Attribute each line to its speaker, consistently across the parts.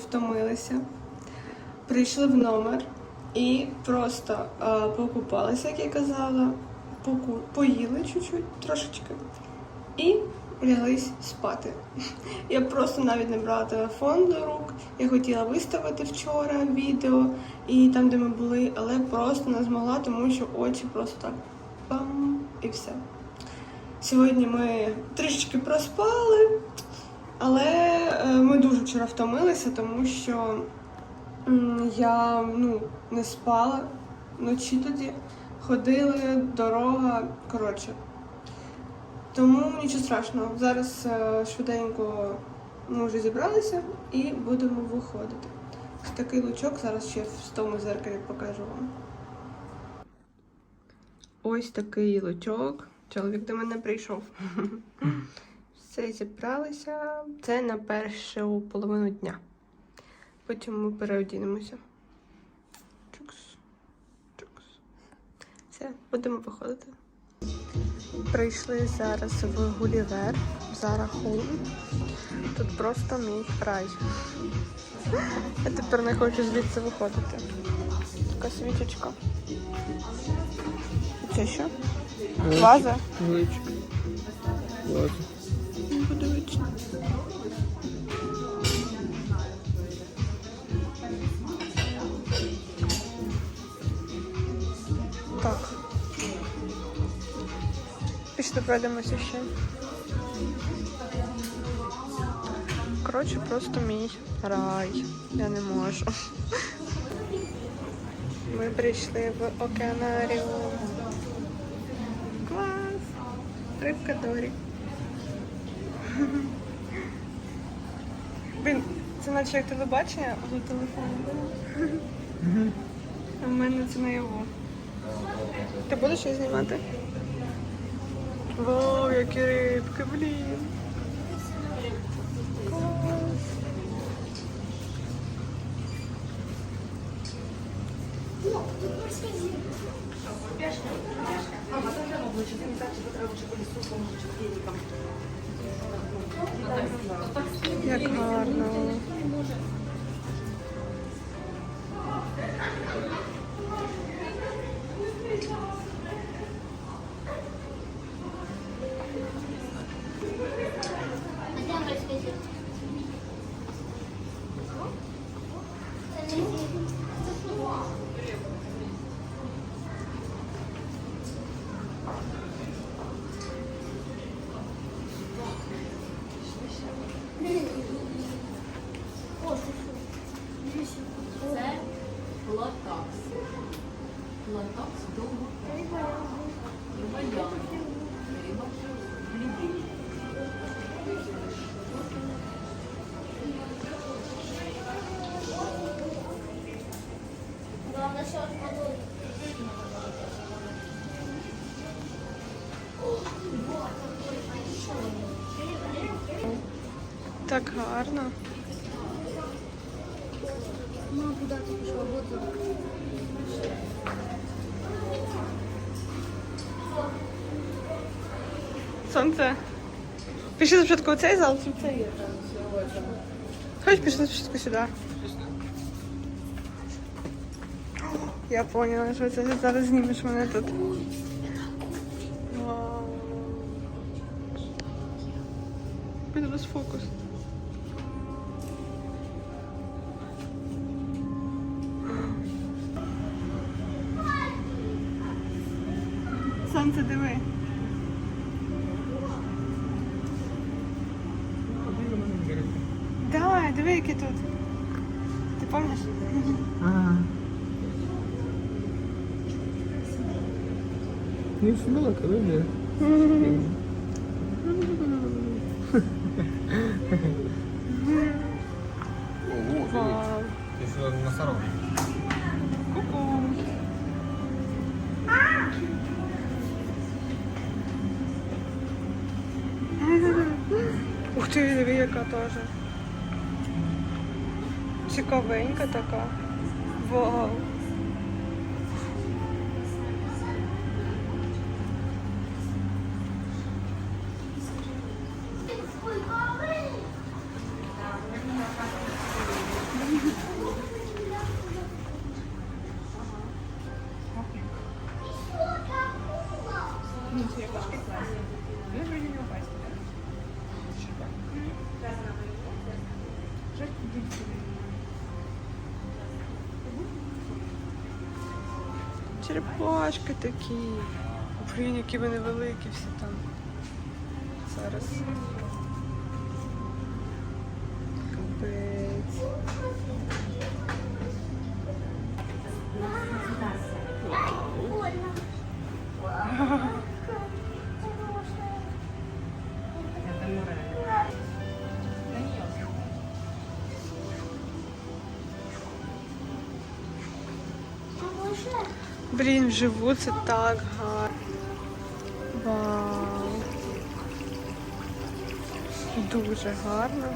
Speaker 1: втомилися. Прийшли в номер і просто е, покупалися, як я казала, поку... поїли чуть-чуть, трошечки, і ляглись спати. Я просто навіть не брала телефон до рук. Я хотіла виставити вчора відео і там, де ми були, але просто не змогла, тому що очі просто так пам і все. Сьогодні ми трішечки проспали, але е, ми дуже вчора втомилися, тому що я ну, не спала вночі тоді. Ходили, дорога, коротше. Тому нічого страшного. Зараз е, швиденько ми вже зібралися і будемо виходити. Такий лучок зараз ще в тому зеркалі покажу вам. Ось такий лучок. Чоловік до мене прийшов. Все зібралися. Це на першу половину дня. Потім ми переодінемося. Чукс. Чукс. Все, будемо виходити. Прийшли зараз в Гулівер, Зара Хоум. Тут просто мій рай. Я тепер не хочу звідси виходити. Така свічечка. Це що? Ваза?
Speaker 2: Величка.
Speaker 1: Так. Пішли пройдемося ще. Коротше, просто мій рай. Я не можу. Ми прийшли в океанаріум. Клас! Рибка Дорі. Блін, це наче як телебачення за телефоном. А в мене це наяву. Ти будеш щось знімати? Вау, які рибки, блін. Так гарно.
Speaker 3: Ну, куда ты пошел? Вот он.
Speaker 1: Сонце. Пішли спочатку у цей зал чи в цей? Хоч пішли спочатку сюди. Я поняла, що це зараз знімеш мене тут. Вау. Він розфокус. Сонце диви. Давай, диви, які тут. Ти пам'ятаєш?
Speaker 2: Ага. Не смело, коли
Speaker 1: Вау.
Speaker 2: Що носорог?
Speaker 1: Ти, диви, яка теж. Цікавенька така. Вау. Черепашки такі. Блін, які вони великі всі там. Зараз. Блін, вживу це так гарно. Вау. Дуже гарно.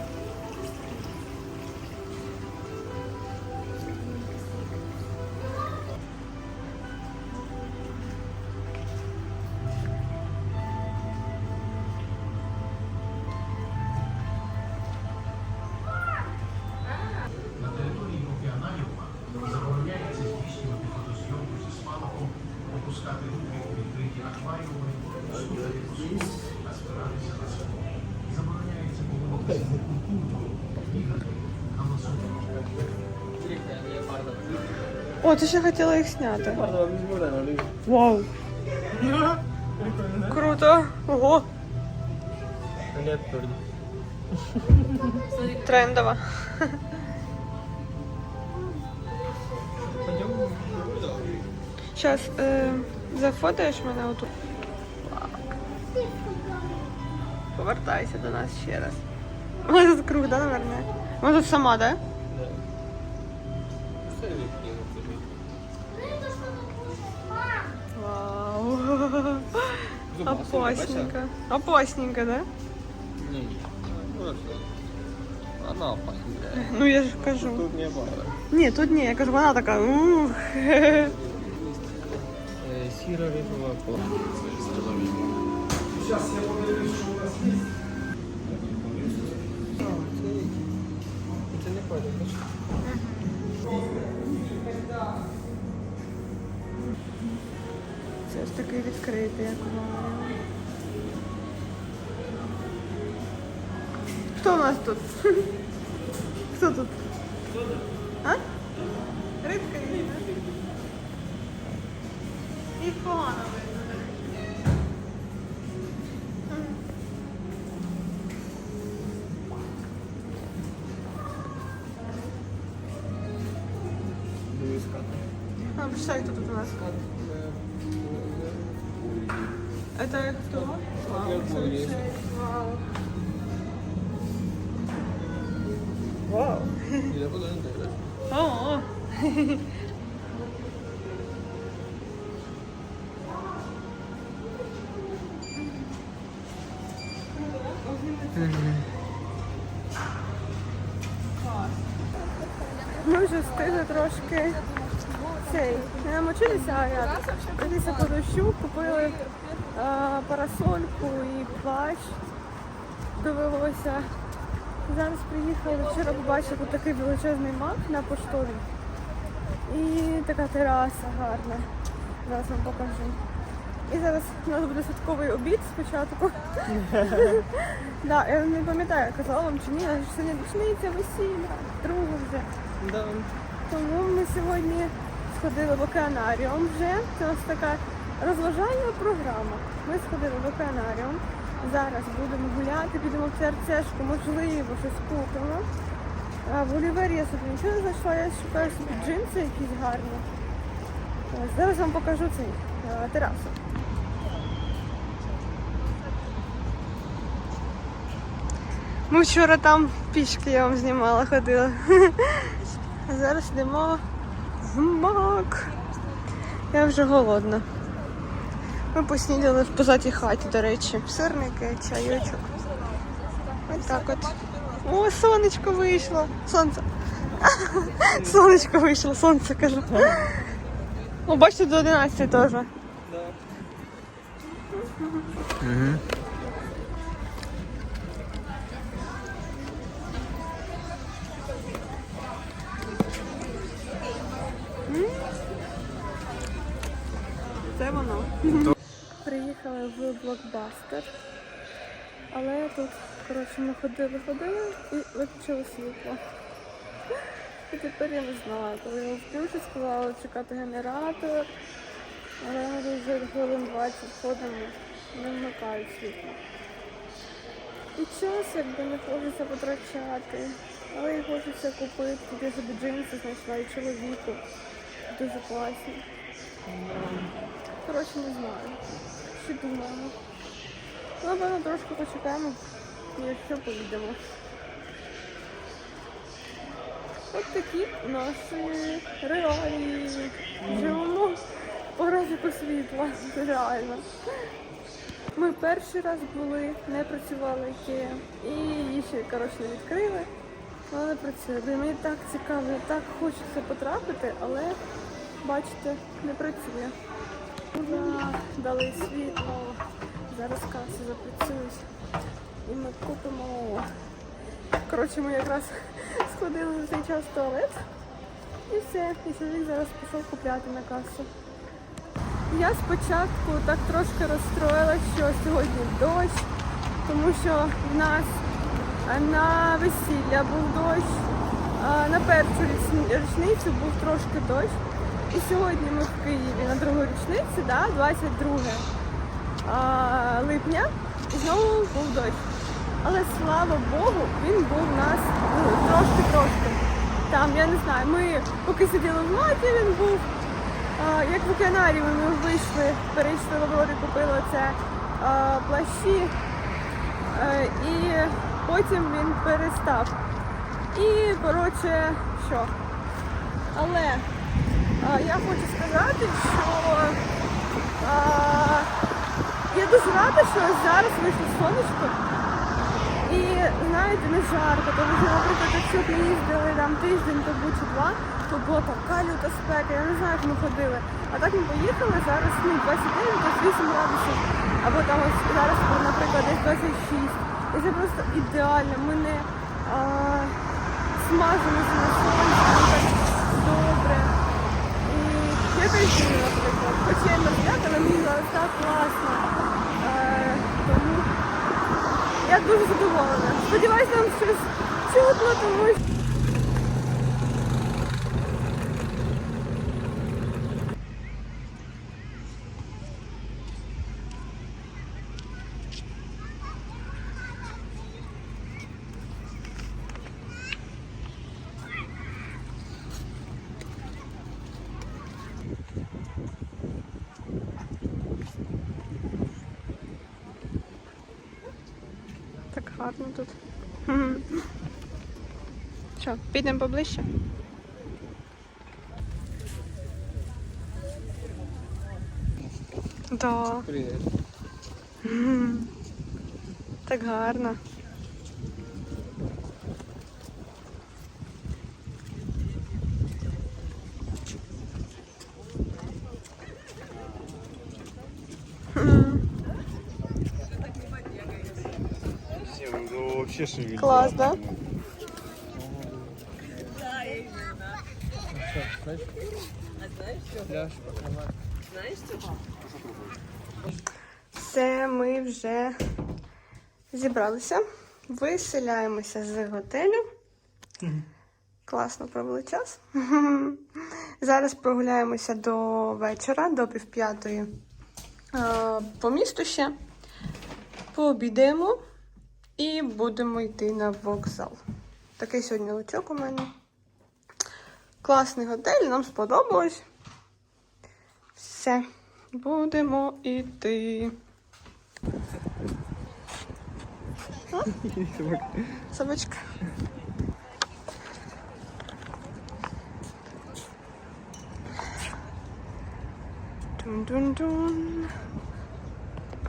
Speaker 1: О, ти ще хотіла їх зняти. Вау. Круто. Ого. Трендово.
Speaker 2: Пойдем.
Speaker 1: Зараз е, зафотаєш мене отут. Повертайся до нас ще раз. Ой, тут круг, да, наверное? Вона тут сама, да?
Speaker 2: Да. Все відкину тобі.
Speaker 1: Вау. Опасненько. Опасненько, да?
Speaker 2: Ні, ні. Ну, що? Вона опасна.
Speaker 1: Ну я ж кажу.
Speaker 2: Тут не бара.
Speaker 1: Ні, тут ні, я кажу, вона така. ух.
Speaker 2: Сіра рижова кола. Це не ходить.
Speaker 1: Це ж такий відкритий акваріум. Хто у нас тут? Хто тут? А, почитай, кто тут у нас. Это кто? Вау, Вау. Вау. О. намочилися, а як пройдися по дощу, купили а, парасольку і плащ. Довелося. Зараз приїхали, вчора побачили такий величезний мак на поштовій. І така тераса гарна. Зараз вам покажу. І зараз у нас буде святковий обід спочатку. Да, я не пам'ятаю, казала вам чи ні, але ж сьогодні річниця весілля, друга вже.
Speaker 2: Да.
Speaker 1: Тому ми сьогодні сходили в океанаріум вже. Це у нас така розважальна програма. Ми сходили в океанаріум. Зараз будемо гуляти, підемо в ЦРЦшку, можливо, щось купимо. А в Олівері я собі нічого не знайшла, я шукаю собі джинси якісь гарні. Зараз вам покажу цей е, терасу. Ми вчора там пішки я вам знімала, ходила. Зараз йдемо мак. Я вже голодна. Ми поснідали в позатій хаті, до речі. Сирники, чайочок. Ось так от. О, сонечко вийшло. Сонце. Сонечко вийшло, сонце кажу. О, бачите, до 11 теж.
Speaker 2: Да.
Speaker 1: Приїхали в блокбастер. Але тут, коротше, ми ходили, ходили і виключили світло. І тепер я не знаю, коли його включу, сказала чекати генератор. Але ми вже хвилин 20 ходимо, не вмикають світло. І час якби не хочеться потрачати. Але і хочеться купити. Я собі джинси знайшла і чоловіку. Дуже класні. Коротше, не знаю. Що думаємо. Ну, Напевно, трошки почекаємо, якщо поїдемо. От такі наші реалії. Живемо по графіку світла. Реально. Ми перший раз були, не працювали Ікея. І її ще, коротше, не відкрили. Не працює. Мені так цікаво, так хочеться потрапити, але бачите, не працює. Дали світло. Зараз каси запрацюють. І ми купимо. Коротше, ми якраз сходили за цей час туалет. І все. І чоловік зараз пішов купляти на касу. Я спочатку так трошки розстроїлася, що сьогодні дощ, тому що в нас е, на весілля був дощ, на першу річницю був трошки дощ. І сьогодні ми в Києві на другу річницю, да, 22 а, липня, і знову був дощ. Але слава Богу, він був у нас ну, трошки-трошки. Там, я не знаю, ми поки сиділи в латі, він був. А, як в океанаріумі ми вийшли, перейшли в Аврорі, купили це а, плащі. Е, і потім він перестав. І, коротше, що? Але а, я хочу сказати, що я дуже рада, що зараз вийшло сонечко. І знаєте, не жарко, тому що, наприклад, якщо б їздили там тиждень тому чи два, то була така люта спека, я не знаю, як ми ходили. А так ми поїхали зараз ну, 29, 28 градусів. Або там ось зараз, наприклад, десь 26. І це просто ідеально. Ми не а, смажимося на сонці, нам так добре. І я кайфую, наприклад. Хоч я й мерзляк, але мені зараз так класно. Е, тому я дуже задоволена. Сподіваюсь, нам щось чутно, тому що. Підемо поближче? Да.
Speaker 2: Привіт.
Speaker 1: Так гарно.
Speaker 2: Ну, шевелит.
Speaker 1: Класс, да?
Speaker 2: Пляж, покрывать.
Speaker 1: Все, ми вже зібралися. Виселяємося з готелю. Класно провели час. Зараз прогуляємося до вечора, до півп'ятої по місту ще. Пообідаємо і будемо йти на вокзал. Такий сьогодні лучок у мене. Класний готель, нам сподобалось. Все, будемо йти. Собачка. Дун-дун-дун.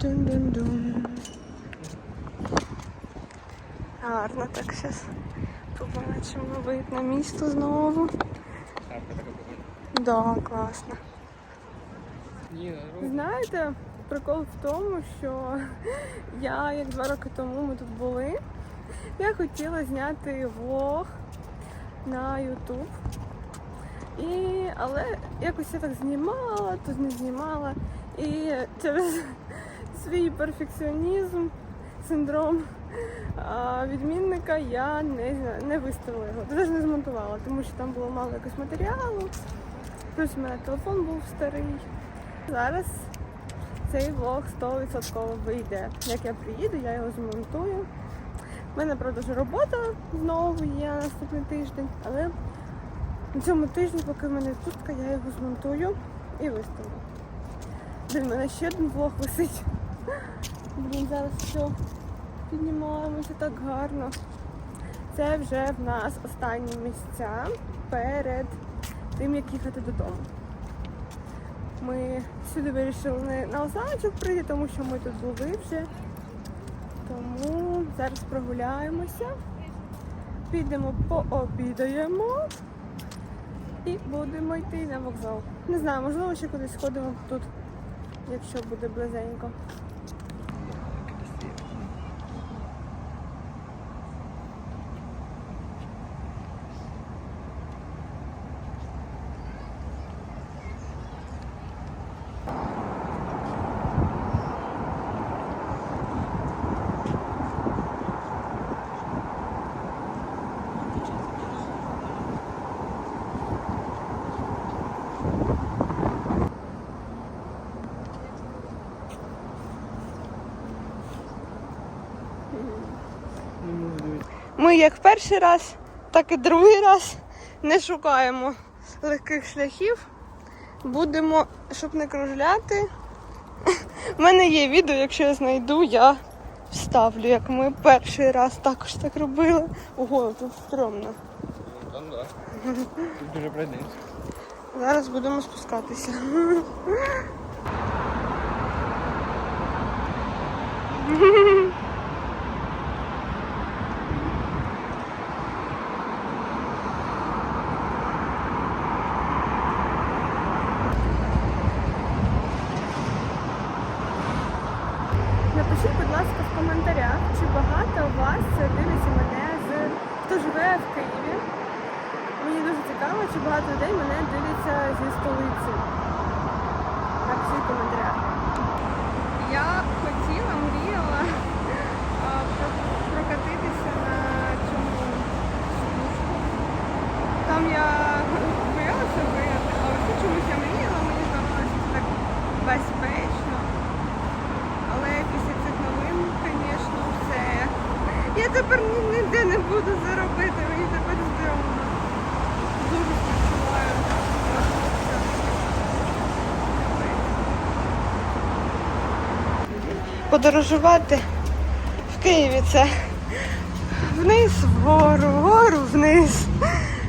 Speaker 1: Дун-дун-дун. Гарно так зараз побачимо вид на місто знову.
Speaker 2: Шапка така.
Speaker 1: Да, класно. Знаєте, прикол в тому, що я як два роки тому ми тут були. Я хотіла зняти влог на YouTube. І, але якось я так знімала, тут не знімала. І через свій перфекціонізм, синдром а, відмінника я не, не виставила його, навіть не змонтувала, тому що там було мало якогось матеріалу. Плюс у мене телефон був старий. Зараз цей влог 100% вийде. Як я приїду, я його змонтую. У мене правда ж робота знову є наступний тиждень, але на цьому тижні, поки в мене відпустка, я його змонтую і виставлю. Блін, в мене ще один влог висить. Блін, зараз все. Піднімаємося так гарно. Це вже в нас останні місця перед тим, як їхати додому. Ми сюди вирішили не на останочок прийти, тому що ми тут були вже. Тому зараз прогуляємося, підемо пообідаємо і будемо йти на вокзал. Не знаю, можливо, ще кудись сходимо тут, якщо буде близенько.
Speaker 2: Не можу дивитися.
Speaker 1: Ми як перший раз, так і другий раз не шукаємо легких шляхів. Будемо, щоб не кружляти. У мене є відео, якщо я знайду, я вставлю, як ми перший раз також так робили. Ого, тут стрьомно.
Speaker 2: Там да. Тут дуже пройдеться.
Speaker 1: Зараз будемо спускатися. Напишіть, будь ласка, в коментарях, чи багато у вас дивиться мене з хто живе в Києві. Мені дуже цікаво, чи багато людей мене дивляться зі столиці. Напишіть в коментарях. Я хотіла, мріяла а, про- прокатитися на цьому спуску. Там я боялася виграти, а ось тут чомусь я мріяла, мені здавалося, що це так безпечно. Але після цих новин, звісно, все. Я тепер ніде не буду заробити, мені тепер стрьомно. Дуже співчуваю. Подорожувати в Києві це вниз, вгору, вгору, вниз,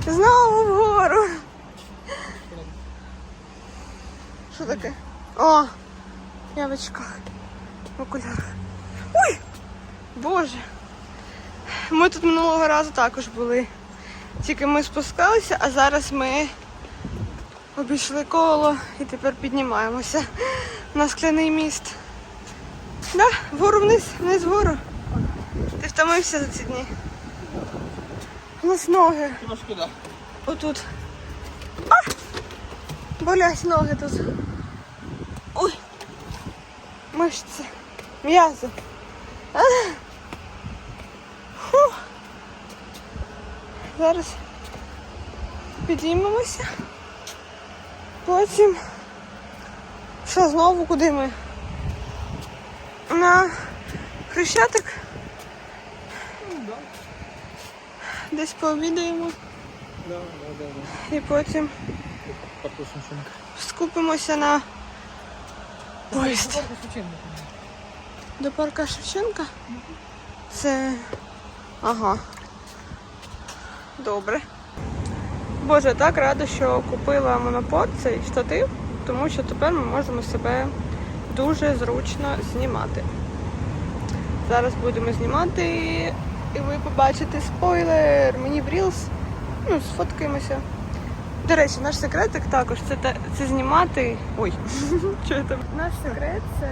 Speaker 1: знову вгору. Що таке? О, я в очках, в окулярах. Ой! Боже. Ми тут минулого разу також були. Тільки ми спускалися, а зараз ми обійшли коло і тепер піднімаємося на скляний міст. Да, вгору вниз, вниз вгору. Ти втомився за ці дні. У нас ноги.
Speaker 2: Трошки да.
Speaker 1: Отут. А! Болять ноги тут. Ой. Мишці. М'язи. А! Фу. Зараз підіймемося. Потім. Що, знову куди ми? На Хрещатик. Десь пообідаємо
Speaker 2: Да, да, да, да.
Speaker 1: і потім скупимося на поїзд. До парка Шевченка? Це. Ага. Добре. Боже, так рада, що купила монопод цей штатив, тому що тепер ми можемо себе дуже зручно знімати. Зараз будемо знімати і ви побачите спойлер. Мені в Reels. Ну, сфоткаємося. До речі, наш секретик також це, це знімати. Ой, що там? Наш секрет це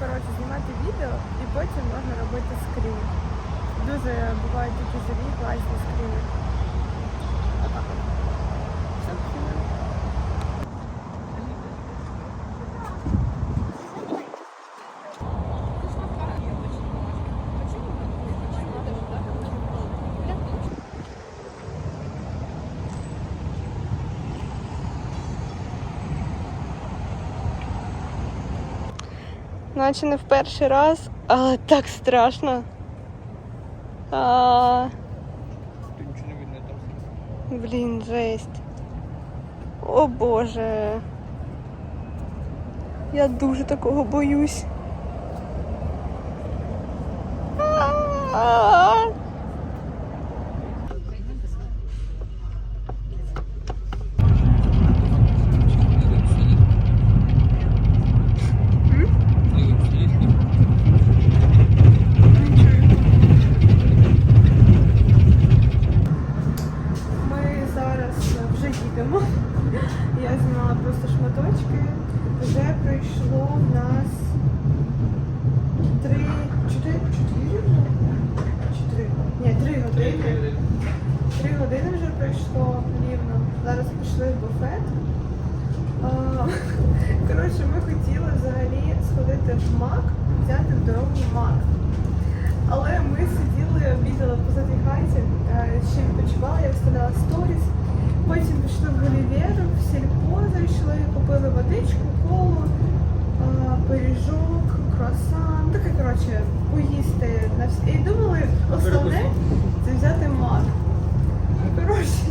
Speaker 1: коротше знімати відео і потім можна робити скрін. Дуже бувають такі живі, класні скріни. Наче не в перший раз, але так страшно. А,
Speaker 2: Тут нічого не видно там.
Speaker 1: блін, жесть. О Боже. Я дуже такого боюсь. А-а-а. Ми зараз вже їдемо. Я знімала просто шматочки. Вже пройшло в нас три, чотири, чотири вже? Чи три? Ні, три години. Три години вже пройшло рівно. Зараз пішли в буфет. А, Коротше, ми хотіли взагалі сходити в Мак, взяти в дорогу Мак. Але ми сиділи, обідали по цій хаті, е, ще відпочивали, я вставляла сторіс. Потім пішли в Гулівер, в сільпо зайшли, купили водичку, колу, е, пиріжок, круасан. Таке, коротше, поїсти на всі. І думали, основне це взяти мак. Ну, коротше,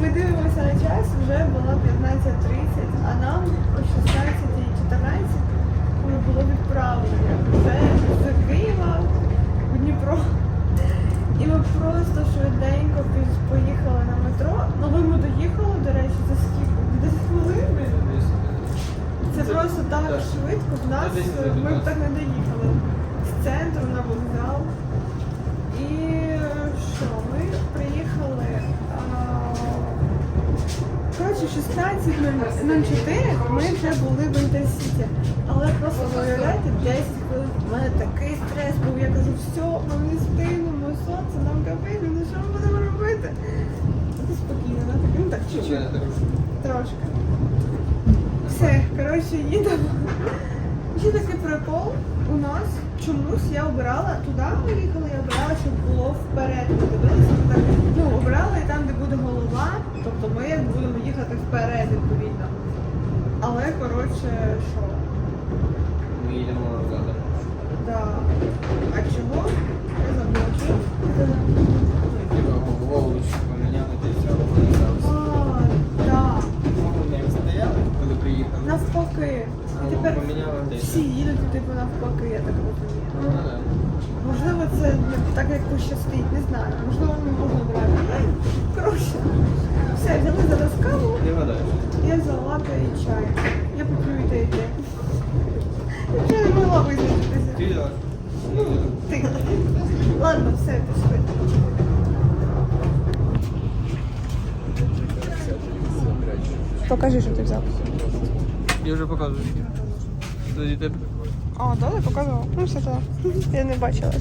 Speaker 1: ми дивимося на час, вже було 15.30, а нам о 16.14 було відправлення. Це з Києва в Дніпро. І ми просто швиденько пі- поїхали на метро. Ну ви ми доїхали, до речі, за скільки? 10 хвилин? Це просто так швидко. В нас
Speaker 2: Та десь
Speaker 1: е, ми б
Speaker 2: 15.
Speaker 1: так не доїхали з центру на вокзал. І е, що, ми приїхали. а, Коротше, 16.04 ми вже були в Інтерсіті. Але просто уявляєте, 10 хвилин. У мене такий стрес був. Я кажу, все, ми не встигнемо, сонце, нам капець, ну що ми будемо робити? Ти спокійно, так, ну так, чуть-чуть. Трошки. Все, коротше, їдемо. Ще такий прикол у нас чомусь я обирала туди ми їхали, я обирала, щоб було вперед. Ми дивилися, ми так, ну, обирала і там, де буде голова, тобто ми як будемо їхати вперед, відповідно. Але коротше, що?
Speaker 2: Ми їдемо назад.
Speaker 1: Да. А чого? Я забула.
Speaker 2: Типа голову поміняли, вони зараз.
Speaker 1: А, да.
Speaker 2: Ми стояли, коли приїхали.
Speaker 1: Навпаки. Тепер
Speaker 2: поміняли,
Speaker 1: всі
Speaker 2: все.
Speaker 1: їдуть, типу, навпаки, я так розумію.
Speaker 2: Ну.
Speaker 1: Можливо, це так як пощастить, не знаю. Можливо, не можна брати. Коротше, все, взяли зараз каву, я взяла і чай. Я поп'ю і те, і те. Я вже не могла визначитися. Ну, ти. Ладно, все, пішли. Покажи, що ти взяв.
Speaker 2: Вже показую. Тоді тебе.
Speaker 1: А, да, я показував? Ну, все так. Я не бачила.